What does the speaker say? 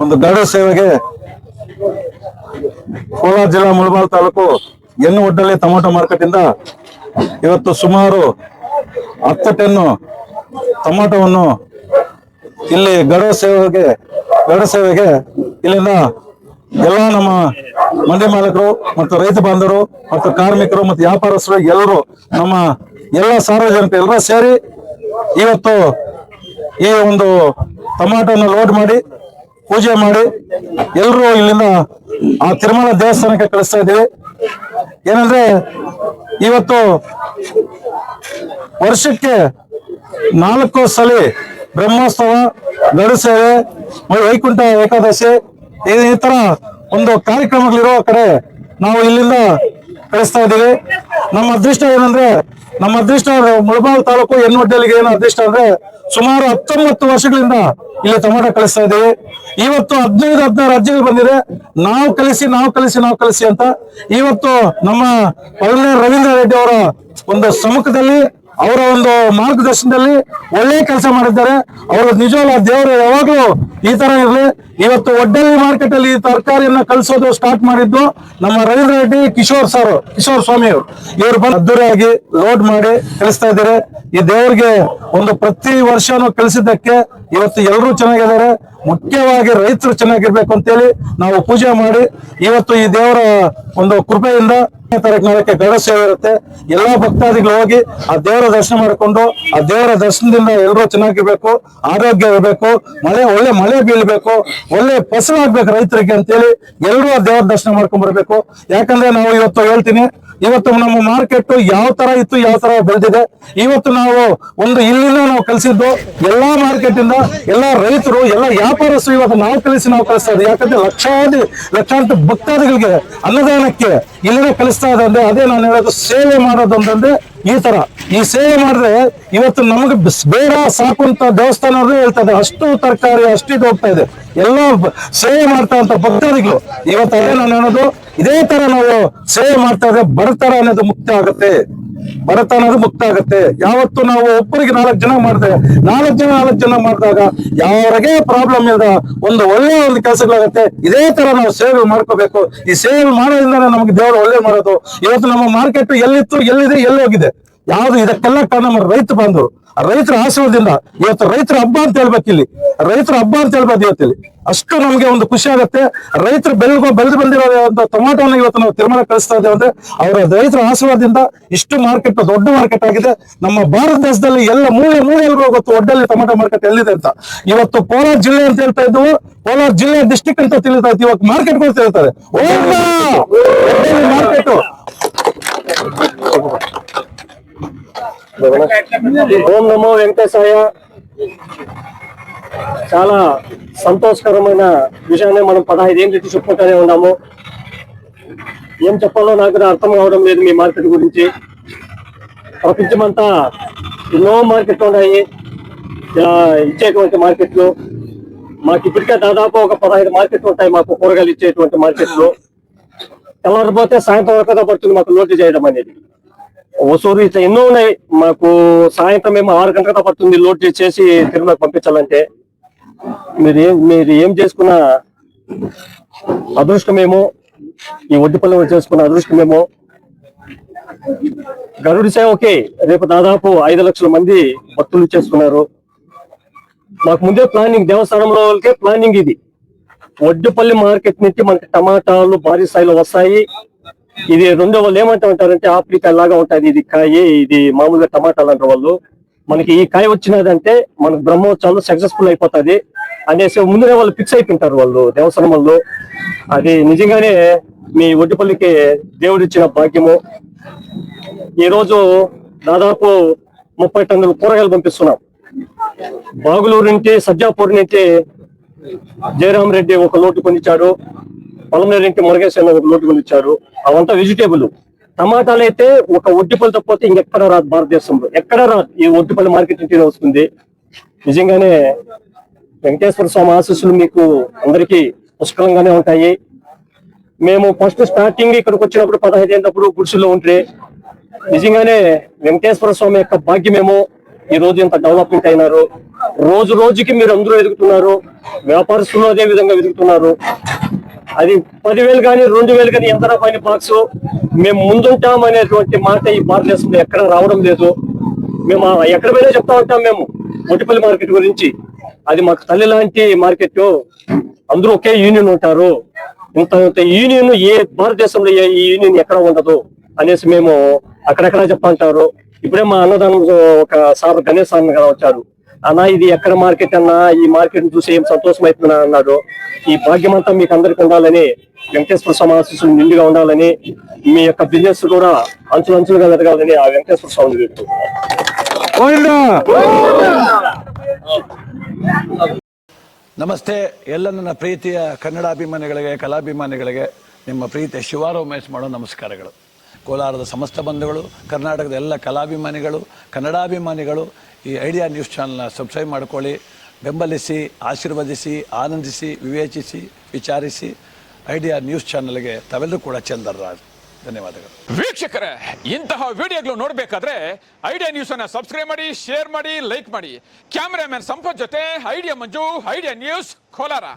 ಒಂದು ಗಡ ಸೇವೆಗೆ ಕೋಲಾರ ಜಿಲ್ಲಾ ಮುಳಬಾಲ್ ತಾಲೂಕು ಎನ್ನು ಒಡ್ಡಲ್ಲಿ ಟೊಮೊಟೊ ಮಾರ್ಕೆಟ್ ಇಂದ ಇವತ್ತು ಸುಮಾರು ಹತ್ತು ಟನ್ನು ಟೊಮೊಟೊವನ್ನು ಇಲ್ಲಿ ಗಡ ಸೇವೆಗೆ ಗಡ ಸೇವೆಗೆ ಇಲ್ಲಿಂದ ಎಲ್ಲ ನಮ್ಮ ಮಂಡಿ ಮಾಲಕರು ಮತ್ತು ರೈತ ಬಾಂಧವರು ಮತ್ತು ಕಾರ್ಮಿಕರು ಮತ್ತು ವ್ಯಾಪಾರಸ್ಥರು, ಎಲ್ಲರೂ ನಮ್ಮ ಎಲ್ಲ ಸಾರ್ವಜನಿಕರು ಎಲ್ಲರೂ ಸೇರಿ ಇವತ್ತು ಈ ಒಂದು ಟೊಮಾಟೋನ ಲೋಡ್ ಮಾಡಿ, ಪೂಜೆ ಮಾಡಿ ಎಲ್ಲರೂ ಇಲ್ಲಿಂದ ಆ ತಿರುಮಲ ದೇವಸ್ಥಾನಕ್ಕೆ ಕಳಿಸ್ತಾ ಇದ್ದೀವಿ. ಏನಂದ್ರೆ ಇವತ್ತು ವರ್ಷಕ್ಕೆ ನಾಲ್ಕು ಸಲ ಬ್ರಹ್ಮೋತ್ಸವ ಗಡು ಸೇವೆ ವೈಕುಂಠ ಏಕಾದಶಿ ಈ ತರ ಒಂದು ಕಾರ್ಯಕ್ರಮಗಳಿರೋ ಕಡೆ ನಾವು ಇಲ್ಲಿಂದ ಕಳಿಸ್ತಾ ಇದ್ದೀವಿ. ನಮ್ಮ ಅದೃಷ್ಟ ಏನಂದ್ರೆ, ನಮ್ಮ ಅದೃಷ್ಟ ಮುಳಬಾಲ್ ತಾಲೂಕು ಎನ್ನೊಡ್ಡಲಿಗೆ ಏನು ಅದೃಷ್ಟ ಅಂದ್ರೆ ಸುಮಾರು ಹತ್ತೊಂಬತ್ತು ವರ್ಷಗಳಿಂದ ಇಲ್ಲಿ ಟೊಮೆಟೊ ಕಳಿಸ್ತಾ ಇದ್ದೀವಿ. ಇವತ್ತು ಹದಿನೈದು, ಹದಿನಾರು ರಾಜ್ಯಗಳು ಬಂದಿದೆ. ನಾವು ಕಲಿಸಿ ನಾವು ಕಲಿಸಿ ನಾವು ಕಲಿಸಿ ಅಂತ ಇವತ್ತು ನಮ್ಮ ಪಳನೆ ರವೀಂದ್ರ ರೆಡ್ಡಿ ಅವರ ಒಂದು ಸಮ್ಮುಖದಲ್ಲಿ ಅವರ ಒಂದು ಮಾರ್ಗದರ್ಶನದಲ್ಲಿ ಒಳ್ಳೆ ಕೆಲಸ ಮಾಡಿದ್ದಾರೆ. ಅವರು ನಿಜವಾದ ದೇವರು ಯಾವಾಗಲೂ ಈ ತರ ಇರಲಿ. ಇವತ್ತು ಒಡ್ಡಲ್ಲಿ ಮಾರ್ಕೆಟ್ ಅಲ್ಲಿ ತರಕಾರಿಯನ್ನ ಕಳಿಸೋದು ಸ್ಟಾರ್ಟ್ ಮಾಡಿದ್ದು ನಮ್ಮ ರವೀಂದ್ರ ರೆಡ್ಡಿ, ಕಿಶೋರ್ ಸರ್, ಕಿಶೋರ್ ಸ್ವಾಮಿ ಅವರು ಇವರು ಬಂದು ಅದ್ದೂರಿಯಾಗಿ ಲೋಡ್ ಮಾಡಿ ಕಳಿಸ್ತಾ ಇದ್ದಾರೆ. ಈ ದೇವರಿಗೆ ಒಂದು ಪ್ರತಿ ವರ್ಷನೂ ಕಳಿಸಿದ್ದಕ್ಕೆ ಇವತ್ತು ಎಲ್ಲರೂ ಚೆನ್ನಾಗಿದ್ದಾರೆ. ಮುಖ್ಯವಾಗಿ ರೈತರು ಚೆನ್ನಾಗಿರ್ಬೇಕು ಅಂತೇಳಿ ನಾವು ಪೂಜೆ ಮಾಡಿ ಇವತ್ತು ಈ ದೇವರ ಒಂದು ಕೃಪೆಯಿಂದ ತಾರೀಕು ನಾಳಕ್ಕೆ ಗರುಡ ಸೇವೆ ಇರುತ್ತೆ. ಎಲ್ಲಾ ಭಕ್ತಾದಿಗಳು ಹೋಗಿ ಆ ದೇವರ ದರ್ಶನ ಮಾಡಿಕೊಂಡು ಆ ದೇವರ ದರ್ಶನದಿಂದ ಎಲ್ಲರೂ ಚೆನ್ನಾಗಿರ್ಬೇಕು, ಆರೋಗ್ಯ ಇರಬೇಕು, ಮಳೆ, ಒಳ್ಳೆ ಮಳೆ ಬೀಳ್ಬೇಕು. ಒಳ್ಳೆ ಫಸಲಾಗ್ಬೇಕು ರೈತರಿಗೆ ಅಂತೇಳಿ ಎಲ್ಲರೂ ಆ ದೇವರ ದರ್ಶನ ಮಾಡ್ಕೊಂಡ್ ಬರ್ಬೇಕು. ಯಾಕಂದ್ರೆ ನಾವು ಇವತ್ತು ಹೇಳ್ತೀನಿ, ಇವತ್ತು ನಮ್ಮ ಮಾರ್ಕೆಟ್ ಯಾವ ತರ ಇತ್ತು, ಯಾವ ತರ ಬೆಳೆದಿದೆ. ಇವತ್ತು ನಾವು ಒಂದು ಇಲ್ಲಿನ ನಾವು ಕಲಿಸಿದ್ದು ಎಲ್ಲಾ ಮಾರ್ಕೆಟ್ ಇಂದ ಎಲ್ಲಾ ರೈತರು, ಎಲ್ಲ ವ್ಯಾಪಾರಸ್ಥರು ಇವತ್ತು ನಾವು ಕಲಿಸಿ ನಾವು ಕಲಿಸ್ತಾ ಇದ್ದೀವಿ ಯಾಕಂದ್ರೆ ಲಕ್ಷಾಧಿ ಲಕ್ಷಾಂತರ ಭಕ್ತಾದಿಗಳಿಗೆ ಅನ್ನದಾನಕ್ಕೆ ಇಲ್ಲಿನ ಕಲಿಸ್ತಾ ಇದೆ ಅದೇ ನಾನು ಹೇಳೋದು ಸೇವೆ ಮಾಡೋದು ಅಂತಂದ್ರೆ ಈ ತರ. ಈ ಸೇವೆ ಮಾಡಿದ್ರೆ ಇವತ್ತು ನಮಗೆ ಬೇಡ, ಸಾಕು ಅಂತ ದೇವಸ್ಥಾನವ್ರು ಹೇಳ್ತಾ ಅಷ್ಟು ತರಕಾರಿ, ಅಷ್ಟು ಇದು ಹೋಗ್ತಾ ಇದೆ. ಎಲ್ಲ ಸೇವೆ ಮಾಡ್ತಾ ಅಂತ ಭಕ್ತಾದಿಗಳು. ಇವತ್ತು ಅದೇ ನಾನು ಹೇಳೋದು, ಇದೇ ತರ ನಾವು ಸೇವೆ ಮಾಡ್ತಾ ಇದ್ರೆ ಬಡತನ ಅನ್ನೋದು ಮುಕ್ತ ಆಗುತ್ತೆ. ಬಡತನ ಅನ್ನೋದು ಮುಕ್ತ ಆಗುತ್ತೆ. ಯಾವತ್ತು ನಾವು ಒಬ್ಬರಿಗೆ ನಾಲ್ಕು ಜನ ಮಾಡಿದ್ರೆ ನಾಲ್ಕು ಜನ ನಾಲ್ಕು ಜನ ಮಾಡಿದಾಗ ಯಾರಿಗೆ ಪ್ರಾಬ್ಲಮ್ ಇಲ್ಲದ ಒಂದು ಒಳ್ಳೆ ಒಂದು ಕೆಲಸಗಳಾಗುತ್ತೆ, ಇದೇ ತರ ನಾವು ಸೇವೆ ಮಾಡ್ಕೋಬೇಕು. ಈ ಸೇವೆ ಮಾಡೋದ್ರಿಂದ ನಮ್ಗೆ ದೇವರು ಒಳ್ಳೆ ಮಾಡೋದು ಇವತ್ತು ನಮ್ಮ ಮಾರ್ಕೆಟ್ ಎಲ್ಲಿತ್ತು, ಎಲ್ಲಿದೆ, ಎಲ್ಲಿ ಹೋಗಿದೆ? ಯಾವ್ದು ಇದಕ್ಕೆಲ್ಲ ಕಾರಣ ರೈತ ಬಂದು ರೈತರ ಆಶೀರ್ವಾದದಿಂದ ಇವತ್ತು ರೈತರ ಹಬ್ಬ ಅಂತ ಹೇಳ್ಬೇಕು ಇಲ್ಲಿ. ರೈತರ ಹಬ್ಬ ಅಂತ ಹೇಳ್ಬೋದು ಇವತ್ತಿಲ್ಲಿ ಅಷ್ಟು ನಮ್ಗೆ ಒಂದು ಖುಷಿ ಆಗುತ್ತೆ. ರೈತರು ಬೆಳೆದು ಬೆಳೆದು ಬಂದಿರೋ ಟೊಮಾಟೋನ ಇವತ್ತು ನಾವು ತಿರುಮಲ ಕಳಿಸ್ತಾ ಇದ್ದೇವೆ ಅಂದ್ರೆ ಅವರ ರೈತರ ಆಶೀರ್ವಾದದಿಂದ ಇಷ್ಟು ಮಾರ್ಕೆಟ್ ದೊಡ್ಡ ಮಾರ್ಕೆಟ್ ಆಗಿದೆ. ನಮ್ಮ ಭಾರತ ದೇಶದಲ್ಲಿ ಎಲ್ಲ ಮೂಲೆ ಮೂಲೆಯಲ್ಲೂ ಗೊತ್ತು ಒಡ್ಡಲ್ಲಿ ಟೊಮಾಟೊ ಮಾರ್ಕೆಟ್ ಎಲ್ಲಿದೆ ಅಂತ. ಇವತ್ತು ಕೋಲಾರ ಜಿಲ್ಲೆ ಅಂತ ಹೇಳ್ತಾ ಇದ್ವು ಕೋಲಾರ ಜಿಲ್ಲೆ ಡಿಸ್ಟಿಕ್ ಅಂತ ತಿಳಿತಾ ಇತ್ತು. ಇವತ್ತು ಮಾರ್ಕೆಟ್ ಹೇಳ್ತಾರೆ ಮಾರ್ಕೆಟ್ ఓం నమో వెంకటేశాయ. చాలా సంతోషకరమైన విషయాన్ని మనం పదహైదు ఏం నుంచి చెప్పుకుంటూనే ఉన్నాము. ఏం చెప్పాలో నాకు అర్థం కావడం లేదు మీ మార్కెట్ గురించి. ప్రపంచమంతా ఎన్నో మార్కెట్లు ఉన్నాయి. ఇచ్చేటువంటి మార్కెట్లు. మాకు ఇప్పటికే దాదాపు ఒక పదహైదు మార్కెట్లు ఉంటాయి మాకు కూరగాయలు ఇచ్చేటువంటి మార్కెట్లు. తెల్లవారిపోతే సాయంత్రం వరకు పడుతుంది మాకు లోటు చేయడం అనేది. ఓసూరు ఇట్లా ఎన్నో ఉన్నాయి. మాకు సాయంత్రం మేము ఆరు గంటల పడుతుంది. లోడ్ చేసి తిరుమలకు పంపించాలంటే. మీరు ఏం మీరు ఏం చేసుకున్న అదృష్టమేమో ఈ ఒడ్డుపల్లి చేసుకున్న అదృష్టమేమో గరుడి సేవ ఓకే. రేపు దాదాపు ఐదు లక్షల మంది భక్తులు చేసుకున్నారు. మాకు ముందే ప్లానింగ్ దేవస్థానంలో వాళ్ళకే ప్లానింగ్ ఇది. ఒడ్డుపల్లి మార్కెట్ నుంచి మనకి టమాటాలు భారీ స్థాయిలో వస్తాయి. ఇది రెండో వాళ్ళు ఏమంటారంటే ఆఫ్రికా లాగా ఉంటుంది ఇది కాయ ఇది మామూలుగా టమాటాలు అంటారు వాళ్ళు. మనకి ఈ కాయ వచ్చినదంటే మనకు బ్రహ్మోత్సవాలు సక్సెస్ఫుల్ అయిపోతది అనేసి ముందునే వాళ్ళు ఫిక్స్ అయిపోయింటారు వాళ్ళు దేవస్థానం వాళ్ళు. అది నిజంగానే మీ ఒడ్డుపల్లికి దేవుడు ఇచ్చిన భాగ్యము. ఈ రోజు దాదాపు ముప్పై టన్నుల కూరగాయలు పంపిస్తున్నాం. బాగులూరు నుంచి సజ్జాపూర్ నుంచి జయరామ్ రెడ్డి ఒక లోటు పొందించాడు పొలంనేరు నుంచి మురగేశ్వర ఒక లోటు కొనిచ్చారు అవంతా వెజిటేబుల్ టమాటాలు అయితే ఒక ఒడ్డిపల్లి తప్పితే ఇంకెక్కడ రాదు భారతదేశంలో. ఎక్కడ రాదు. ఈ ఒడ్డిపల్లి మార్కెట్ నుంచి వస్తుంది. నిజంగానే వెంకటేశ్వర స్వామి ఆశీస్సులు మీకు అందరికీ పుష్కలంగానే ఉంటాయి. మేము ఫస్ట్ స్టార్టింగ్ ఇక్కడికి వచ్చినప్పుడు పదహైదు అయినప్పుడు గుడిసెలో ఉంటే నిజంగానే వెంకటేశ్వర స్వామి యొక్క భాగ్యమేమో ఈ రోజు ఇంత డెవలప్మెంట్ అయినారు. రోజు రోజుకి మీరు అందరూ ఎదుగుతున్నారు. వ్యాపారస్తులు అదే విధంగా ఎదుగుతున్నారు. అది పదివేలు కానీ రెండు వేలు కానీ ఎంత పైన బాక్స్ మేము ముందుంటాం అనేటువంటి మాట ఈ భారతదేశంలో ఎక్కడ రావడం లేదు. మేము ఎక్కడ పోయినా చెప్తా ఉంటాం మేము. మొట్టిపల్లి మార్కెట్ గురించి. అది మాకు తల్లి లాంటి మార్కెట్. అందరూ ఒకే యూనియన్ ఉంటారు. ఇంత ఇంత యూనియన్ ఏ భారతదేశంలో ఏ యూనియన్ ఎక్కడ ఉండదు అనేసి మేము అక్కడెక్కడ చెప్తా ఉంటారు. ఇప్పుడే మా అన్నదానం ఒక సార్ గణేష్ సార్ గారు వచ్చారు. అన్నా ఇది ఎక్కడ మార్కెట్ అన్నా ఈ మార్కెట్ చూసి ఏం సంతోషం అవుతుందా అన్నాడు ఈ భాగ్యం అంతా మీకు అందరికి ఉండాలని వెంకటేశ్వర సమాశిస్సులు నిండుగా ఉండాలని మీ యొక్క బిజినెస్ కూడా అంచులంచులుగా ఎదగాలని ఆ వెంకటేశ్వర స్వామిని పెడుతున్నాను గోవిందా ನಮಸ್ತೆ ಎಲ್ಲ ನನ್ನ ಪ್ರೀತಿಯ ಕನ್ನಡಾಭಿಮಾನಿಗಳಿಗೆ ಕಲಾಭಿಮಾನಿಗಳಿಗೆ ನಿಮ್ಮ ಪ್ರೀತಿಯ ಶಿವಾರ ಉಮೇಶ್ ಮಾಡೋ ನಮಸ್ಕಾರಗಳು ಕೋಲಾರದ ಸಮಸ್ತ ಬಂಧುಗಳು, ಕರ್ನಾಟಕದ ಎಲ್ಲ ಕಲಾಭಿಮಾನಿಗಳು, ಕನ್ನಡಾಭಿಮಾನಿಗಳು ಈ ಐಡಿಯಾ ನ್ಯೂಸ್ ಚಾನಲ್ನ ಸಬ್ಸ್ಕ್ರೈಬ್ ಮಾಡಿಕೊಳ್ಳಿ. ಬೆಂಬಲಿಸಿ, ಆಶೀರ್ವದಿಸಿ, ಆನಂದಿಸಿ, ವಿವೇಚಿಸಿ, ವಿಚಾರಿಸಿ ಐಡಿಯಾ ನ್ಯೂಸ್ ಚಾನಲ್ಗೆ ತಾವೆಲ್ಲರೂ ಕೂಡ ಚಂದರ್ರಾಜ್ ಧನ್ಯವಾದಗಳು. ವೀಕ್ಷಕರೇ, ಇಂತಹ ವಿಡಿಯೋಗಳು ನೋಡಬೇಕಾದ್ರೆ ಐಡಿಯಾ ನ್ಯೂಸ್ ಅನ್ನ ಸಬ್ಸ್ಕ್ರೈಬ್ ಮಾಡಿ, ಶೇರ್ ಮಾಡಿ, ಲೈಕ್ ಮಾಡಿ. ಕ್ಯಾಮರಾಮನ್ ಸಂಪತ್ ಜೊತೆ, Idea Manju, Idea News, Kolar.